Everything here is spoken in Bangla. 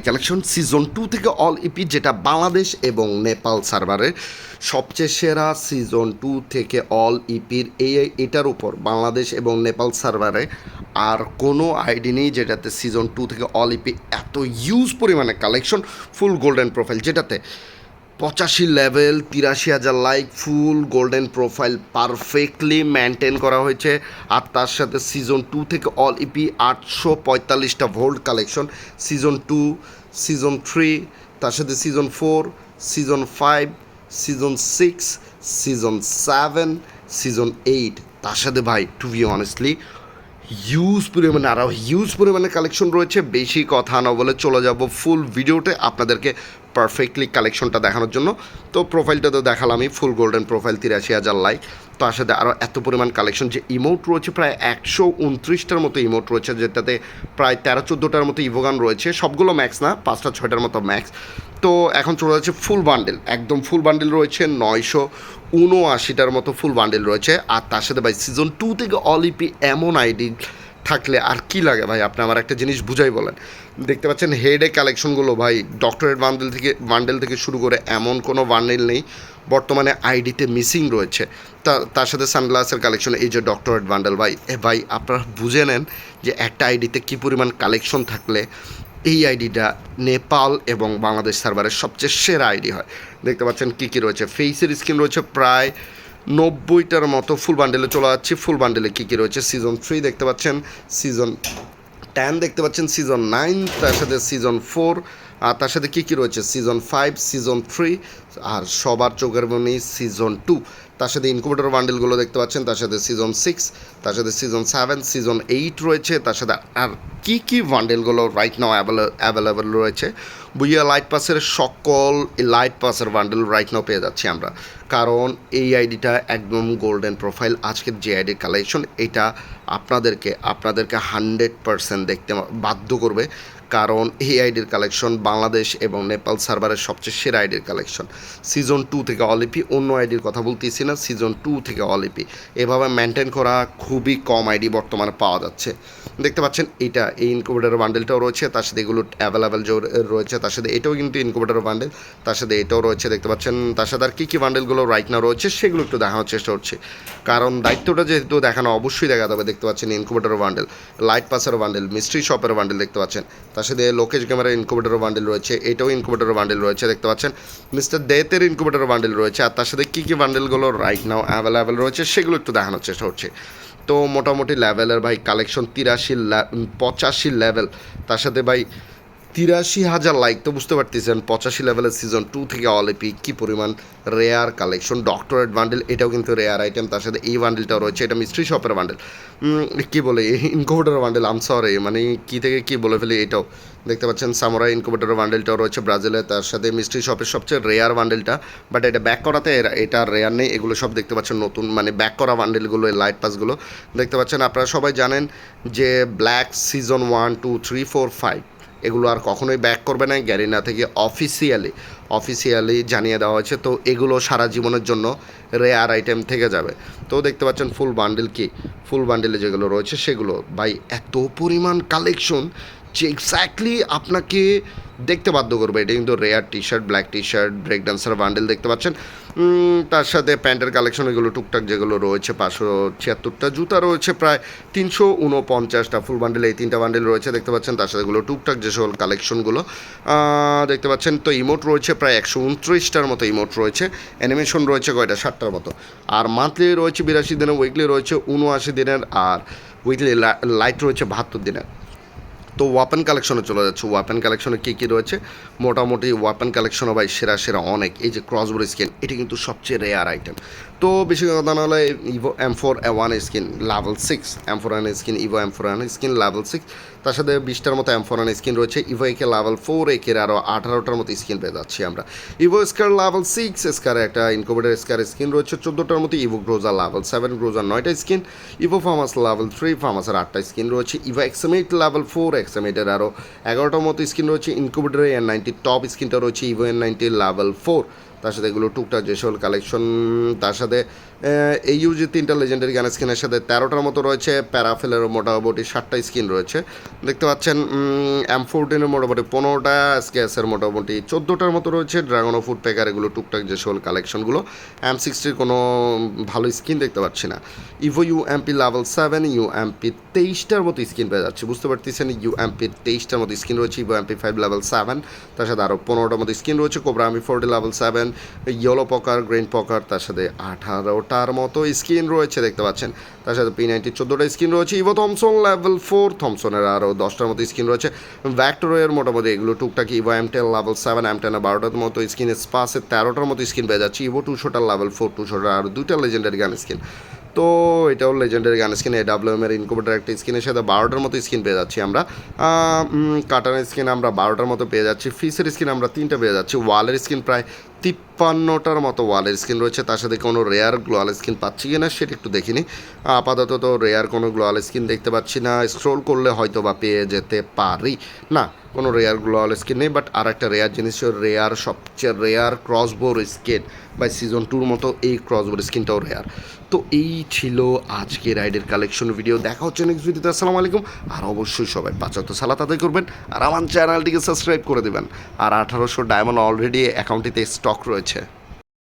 কালেকশন সিজন টু থেকে অল ইপি যেটা বাংলাদেশ এবং নেপাল সার্ভারের সবচেয়ে সেরা সিজন টু থেকে অল ইপির এই, এটার উপর বাংলাদেশ এবং নেপাল সার্ভারে আর কোনো আইডি নেই যেটাতে সিজন টু থেকে অল ইপি এত ইউজ পরিমাণে কালেকশন ফুল গোল্ডেন প্রোফাইল যেটাতে পঁচাশি লেভেল তিরাশি হাজার like full golden profile perfectly maintain করা হয়েছে। আর তার সাথে সিজন টু থেকে অল ইপি আটশো পঁয়তাল্লিশটা vault collection season two season three তার সাথে season four season five season six season seven season eight তার সাথে ভাই টু বি অনেস্টলি হিউজ পরিমাণে আরও হিউজ পরিমাণে কালেকশন রয়েছে। বেশি কথা না বলে চলে যাব ফুল ভিডিওতে আপনাদেরকে পারফেক্টলি কালেকশনটা দেখানোর জন্য। তো প্রোফাইলটা তো দেখালামই ফুল গোল্ডেন প্রোফাইল তিরাশি হাজার লাইক তার সাথে আরও এত পরিমাণ কালেকশন যে ইমোট রয়েছে প্রায় একশো উনত্রিশটার মতো ইমোট রয়েছে, যেটাতে প্রায় তেরো চোদ্দোটার মতো ইভোগান রয়েছে। সবগুলো ম্যাক্স না পাঁচটা ছয়টার মতো ম্যাক্স তো এখন চলে যাচ্ছে ফুল বান্ডেল একদম ফুল বান্ডেল রয়েছে, নয়শো উনআশিটার মতো ফুল বান্ডেল রয়েছে। আর তার সাথে ভাই সিজন টু থেকে অলিপি এমন আইডি থাকলে আর কি লাগে? ভাই, আপনি আমার একটা জিনিস বুঝাই বলেন। দেখতে পাচ্ছেন হেডে কালেকশনগুলো ভাই ডক্টরেট বান্ডেল থেকে বান্ডেল থেকে শুরু করে এমন কোনো বান্ডেল নেই। বর্তমানে আইডিতে মিসিং রয়েছে। তা, তার সাথে সানগ্লাসের কালেকশন এই যে ডক্টরেট বান্ডেল ভাই, এ ভাই, আপনারা বুঝে নেন যে একটা আইডিতে কী পরিমাণ কালেকশন থাকলে এই আইডিটা নেপাল এবং বাংলাদেশ সার্ভারের সবচেয়ে সেরা আইডি হয়। দেখতে পাচ্ছেন কী কী রয়েছে? ফেসের স্ক্রিন রয়েছে প্রায় নব্বইটার মতো ফুল বান্ডেলে চলে যাচ্ছি। ফুল বান্ডেলে কী কী রয়েছে? সিজন থ্রি দেখতে পাচ্ছেন সিজন টেন দেখতে পাচ্ছেন সিজন নাইন তার সাথে সিজন ফোর আর তার সাথে কী কী রয়েছে? সিজন ফাইভ সিজন থ্রি আর সবার চোখের মনি সিজন টু তার সাথে ইনকুবেটর বান্ডেলগুলো দেখতে পাচ্ছেন, তার সাথে সিজন সিক্স তার সাথে সিজন সেভেন সিজন এইট রয়েছে, তার সাথে আর কী কী বান্ডেলগুলো রাইট নাও অ্যাভেলেবেল রয়েছে? বুইয়া লাইট পাসের সকল লাইট পাসের বান্ডেল রাইট নাও পেয়ে যাচ্ছি আমরা। কারণ এই আইডিটা একদম গোল্ডেন প্রোফাইল আজকের যে আইডির কালেকশন এটা আপনাদেরকে আপনাদেরকে হান্ড্রেড পারসেন্ট দেখতে বাধ্য করবে। কারণ এই আইডির কালেকশন বাংলাদেশ এবং নেপাল সার্ভারের সবচেয়ে সেরা আইডির কালেকশন সিজন টু থেকে অলিপি অন্য আইডির কথা বলতেছি না। সিজন টু থেকে অলিপি এভাবে মেনটেন করা খুবই কম আইডি বর্তমানে পাওয়া যাচ্ছে। দেখতে পাচ্ছেন এটা এই ইনকুবেটার বান্ডেলটাও রয়েছে, তার সাথে এগুলো অ্যাভেলেবেল রয়েছে, তার সাথে এটাও কিন্তু ইনকুবেটার বান্ডেল তার সাথে এটাও রয়েছে, দেখতে পাচ্ছেন, তার সাথে আর কী কী বান্ডেলগুলো রাইট না রয়েছে, সেগুলো একটু দেখানোর চেষ্টা করছি। কারণ দায়িত্বটা যেহেতু দেখানো, অবশ্যই দেখা যাবে দেখতে পাচ্ছেন ইনকুবেটার বান্ডেল লাইট পাসের বান্ডেল মিস্ট্রি শপের বান্ডেল দেখতে পাচ্ছেন, তার সাথে লোকেশ ক্যামেরার ইনকুবেটার বান্ডেল রয়েছে, এটাও ইনকুবেটার বান্ডেল রয়েছে, দেখতে পাচ্ছেন মিস্টার দেতের ইনকুবেটার বান্ডেল রয়েছে, আর তার সাথে কী কী বান্ডেলগুলো রাইট নাও অ্যাভেলেবেল রয়েছে, সেগুলো একটু দেখানোর চেষ্টা করছি। তো মোটামুটি লেভেলের ভাই কালেকশন তিরাশি পঁচাশি লেভেল তার সাথে ভাই তিরাশি হাজার লাইক তো বুঝতে পারতেছেন, পঁচাশি লেভেলের সিজন টু থেকে অলিপি কী পরিমাণ রেয়ার কালেকশন ডক্টরেট বান্ডেল এটাও কিন্তু রেয়ার আইটেম তার সাথে এই বান্ডেলটাও রয়েছে, এটা মিস্ট্রি শপের বান্ডেল কী বলে ইনকোভেটার বান্ডেল আম সরি মানে কী থেকে কী বলে ফেলি এটাও। দেখতে পাচ্ছেন সামোরা ইনকোভেটার বান্ডেলটাও রয়েছে ব্রাজিলে, তার সাথে মিস্ট্রি শপের সবচেয়ে রেয়ার বান্ডেলটা বাট এটা ব্যাক করাতে এটা রেয়ার নেই, এগুলো সব দেখতে পাচ্ছেন নতুন মানে ব্যাক করা বান্ডেলগুলো এই লাইট পাসগুলো দেখতে পাচ্ছেন, আপনারা সবাই জানেন যে black season one two three four five এগুলো আর কখনোই ব্যাক করবে না। গ্যারিনা থেকে অফিসিয়ালি অফিসিয়ালি জানিয়ে দেওয়া হয়েছে। তো এগুলো সারা জীবনের জন্য রেয়ার আইটেম থেকে যাবে। তো দেখতে পাচ্ছেন ফুল বান্ডেল কি? ফুল বান্ডেলে যেগুলো রয়েছে সেগুলো। বাই এত পরিমাণ কালেকশন যে এক্স্যাক্টলি আপনাকে দেখতে বাধ্য করবে। এটা কিন্তু rare T shirt black T shirt break dancer bundle দেখতে পাচ্ছেন। তার সাথে প্যান্টের কালেকশন এগুলো, টুকটাক যেগুলো রয়েছে, পাঁচশো ছিয়াত্তরটা জুতা রয়েছে, প্রায় তিনশো উনপঞ্চাশটা ফুল বান্ডেল এই তিনটা বান্ডেল রয়েছে দেখতে পাচ্ছেন। তার সাথে এগুলো টুকটাক যে সকল কালেকশনগুলো দেখতে পাচ্ছেন। তো ইমোট রয়েছে প্রায় একশো উনত্রিশটার মতো ইমোট রয়েছে। অ্যানিমেশন রয়েছে কয়টা? ষাটটার মতো। আর মান্থলি রয়েছে বিরাশি দিনের উইকলি রয়েছে উনআশি দিনের, আর উইকলি লাইট রয়েছে বাহাত্তর দিনের। তো ওয়াপেন কালেকশনে চলে যাচ্ছে। ওয়াপেন কালেকশনে কী কী রয়েছে? মোটামুটি ওয়াপেন কালেকশনও ভাই সেরা সেরা অনেক। এই যে ক্রসবোর্ড স্কেল এটি কিন্তু সবচেয়ে রেয়ার আইটেম তো বেশি কথা না হলে Evo M four one skin level six M four one skin Evo M four one skin level six তার সাথে বিশটার মতো এম ফোর ওয়ান স্কিন রয়েছে ইভো একে লেভেল ফোর একের আরও আঠারোটার মতো স্কিন পেয়ে যাচ্ছি আমরা। Evo Scar level six Scar একটা ইনকোভেটার স্কার স্কিন রয়েছে, চোদ্দোটার মতো evo groza level seven groza নয়টা skin evo famas level three ফার্মাসের আটটা স্কিন রয়েছে Evo XM eight level four এক্সামেটের আরও এগারোটার মতো স্কিন রয়েছে ইনকুবেটারের এন নাইনটি টপ স্কিনটা রয়েছে evo N ninety level four তার সাথে এগুলো টুকটাক যে সকল কালেকশন তার সাথে এই ইউজি তিনটা লেজেন্ডারি গান স্কিনের সাথে তেরোটার মতো রয়েছে প্যারাফেলের মোটামুটি ষাটটা স্কিন রয়েছে। দেখতে পাচ্ছেন এম ফোরটিনের মোটামুটি পনেরোটা এসকেএসের মোটামুটি চোদ্দোটার মতো রয়েছে। ড্রাগন ও ফুড প্যাকার এগুলো, টুকটাক যে সকল কালেকশনগুলো এম সিক্সটির কোনো ভালো স্কিন দেখতে পাচ্ছি না। Evo U MP level seven U MP তেইশটার মতো স্কিন পেয়ে যাচ্ছে। বুঝতে পারতেছেন ইউ এমপির তেইশটার মতো স্কিন রয়েছে evo MP five level seven তার সাথে আরও পনেরোটার মতো স্কিন রয়েছে। Cobra MP forty level seven yellow poker green poker তার সাথে আঠারোটার মতো স্কিন রয়েছে, দেখতে পাচ্ছেন। তার সাথে পি নাইনটি চোদ্দোটা স্ক্রিন রয়েছে। ইভো থমসন লেভেল ফোর থমসনের আরও দশটার মতো স্কিন রয়েছে। ভ্যাক্টরের মোটামুটি এগুলো টুকটাক evo M ten level seven M টেনের বারোটার মতো স্কিন স্পাসের তেরোটার মতো স্কিন পেয়ে যাচ্ছে। ইভো টুশোটার লেভেল ফোর টু টুশোটার আরও দুইটা লেজেন্ডারি গান স্ক্রিন তো এটাও legendary gun skin A W এর ইনকুবেটার একটা স্কিনের সাথে বারোটার মতো স্ক্রিন পেয়ে যাচ্ছি আমরা। কাটানের স্কিন আমরা বারোটার মতো পেয়ে যাচ্ছি। ফিসের স্কিন আমরা তিনটা পেয়ে যাচ্ছি। ওয়ালের স্ক্রিন প্রায় তিপ্পান্নটার মতো ওয়ালের স্কিন রয়েছে। তার সাথে কোনো রেয়ার গ্লোয়াল স্কিন পাচ্ছি কি না সেটা একটু দেখিনি। আপাতত তো রেয়ার কোনো গ্লোয়াল স্কিন দেখতে পাচ্ছি না। স্ক্রোল করলে হয়তো বা পেয়ে যেতে পারি। না, কোনো রেয়ার গ্লোয়াল স্কিন নেই, বাট আর একটা রেয়ার জিনিস, রেয়ার সবচেয়ে রেয়ার ক্রসবোর স্কিন বা সিজন টুর মতো এই ক্রসবোর স্কিনটাও রেয়ার। তো এই ছিল আজকে রাইডের কালেকশন ভিডিও দেখা হচ্ছে নেক্সট ভিডিওতে আসসালামু আলাইকুম। আর অবশ্যই সবাই পাঁচাত্তর সালাত আদায় করবেন। আর আমার চ্যানেলটিকে সাবস্ক্রাইব করে দেবেন। আর আঠারোশো ডায়মন্ড অলরেডি অ্যাকাউন্টটিতে স্টক রয়েছে।